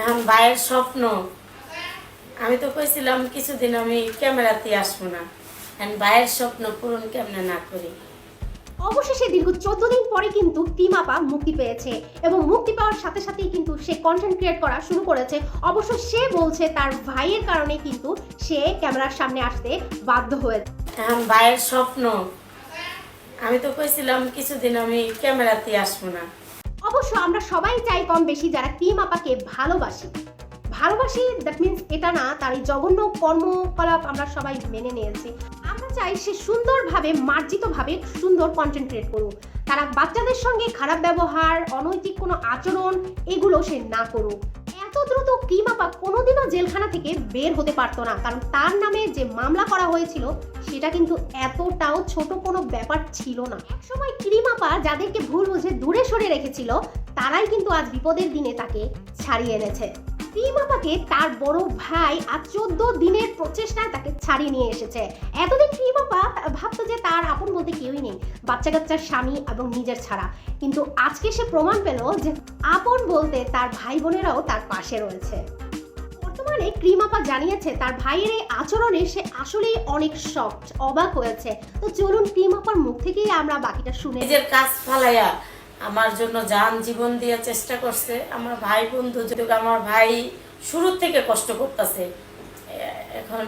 এখন ভাইয়ের স্বপ্ন। আমি তো কইছিলাম কিছুদিন আমি ক্যামেরাতে আসব না। এখন ভাইয়ের স্বপ্ন পূরণ কেমনে না করি? অবশেষে দীর্ঘ চোদ্দ দিন পরে কিন্তু টিম আপা মুক্তি পেয়েছে এবং মুক্তি পাওয়ার সাথে সাথেই কিন্তু সে কন্টেন্ট ক্রিয়েট করা শুরু করেছে। অবশ্য সে বলছে তার ভাইয়ের কারণে কিন্তু সে ক্যামেরার সামনে আসতে বাধ্য হয়েছে। এখন ভাইয়ের স্বপ্ন। আমি তো কইছিলাম কিছুদিন আমি ক্যামেরাতে আসব না। অবশ্য আমরা সবাই চাই কম বেশি যারা টিম আপাকে ভালোবাসি। ভালোবাসি দ্যাট মিনস এটা না তার এই জঘন্য কর্মকলাপ আমরা সবাই মেনে নিয়েছি। চাই সে সুন্দরভাবে, মার্জিতভাবে সুন্দর কন্টেন্ট ক্রিয়েট করুক। তারা বাচ্চাদের সঙ্গে খারাপ ব্যবহার, অনৈতিক কোনো আচরণ, এগুলো সে না করুক। এত দ্রুত ক্রিম আপা কোনোদিনও জেলখানা থেকে বের হতে পারতো না, কারণ তার নামে যে মামলা করা হয়েছিল, সেটা কিন্তু এতটাও ছোট কোনো ব্যাপার ছিল না। একসময় ক্রিম আপা যাদেরকে ভুল বুঝে দূরে সরে রেখেছিল, তারাই কিন্তু আজ বিপদের দিনে তাকে ছাড়িয়ে এনেছে। আপাকে তার বড় ভাই আজ চোদ্দ দিনের প্রচেষ্টায় তাকে ছাড়িয়ে নিয়ে এসেছে। এতদিন আপা ভাবতো যে তার আপন বলতে কেউই নেই বাচ্চা কাচ্চার স্বামী এবং নিজের ছাড়া। কিন্তু আজকে সে প্রমাণ পেল যে আপন বলতে তার ভাই বোনেরাও তার পাশে রয়েছে। বর্তমানে ক্রিমাপা জানিয়েছে তার ভাইয়ের এই আচরণে সে আসলেই অনেক শখ অবাক হয়েছে। তো চলুন ক্রিমাপার মুখ থেকেই আমরা বাকিটা শুনে নিজের কাজ ফালাইয়া আমার জন্য যান জীবন দিয়ে চেষ্টা করছে। আমার ভাই বন্ধু যদি আমার ভাই শুরুর থেকে কষ্ট করতেছে এখন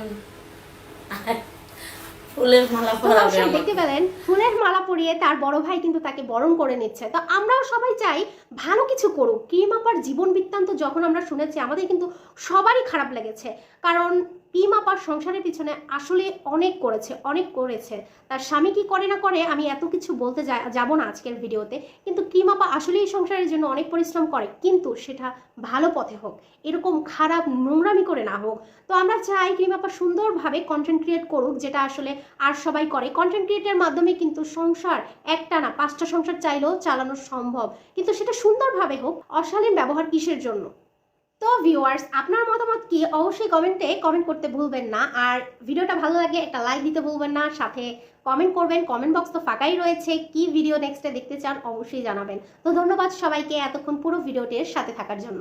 ফুলের মালা পরাবে দেখতে পেলেন ফুলের মালা পরিয়ে তার বড় ভাই কিন্তু তাকে বরণ করে নিচ্ছে। তো আমরাও সবাই চাই ভালো কিছু করুক। কিমাপার জীবন বৃত্তান্ত যখন আমরা শুনেছি আমাদের কিন্তু সবারই খারাপ লেগেছে। কারণ পিমাপার সংসারের পিছনে আসলে অনেক করেছে অনেক করেছে। তার স্বামী কি করে না করে আমি এত কিছু বলতে যাব না আজকের ভিডিওতে। কিন্তু কিমাপা আসলে এই সংসারের জন্য অনেক পরিশ্রম করে। কিন্তু সেটা ভালো পথে হোক, এরকম খারাপ নোংরামি করে না হোক। তো আমরা চাই কিমাপা সুন্দরভাবে কন্টেন্ট ক্রিয়েট করুক, যেটা আসলে আর সবাই করে। কন্টেন্ট ক্রিয়েটের মাধ্যমে কিন্তু সংসার একটা না, পাঁচটা সংসার চাইলেও চালানো সম্ভব। কিন্তু সেটা সুন্দরভাবে হোক, অশালীন ব্যবহার কিসের জন্য? তো ভিউয়ার্স আপনার মতামত কি? অবশ্যই কমেন্টে কমেন্ট করতে ভুলবেন না। আর ভিডিওটা ভালো লাগে একটা লাইক দিতে ভুলবেন না। সাথে কমেন্ট করবেন। কমেন্ট বক্স তো ফাঁকাই রয়েছে। কি ভিডিও নেক্সটে দেখতে চান অবশ্যই জানাবেন। তো ধন্যবাদ সবাইকে এতক্ষণ পুরো ভিডিওটির সাথে থাকার জন্য।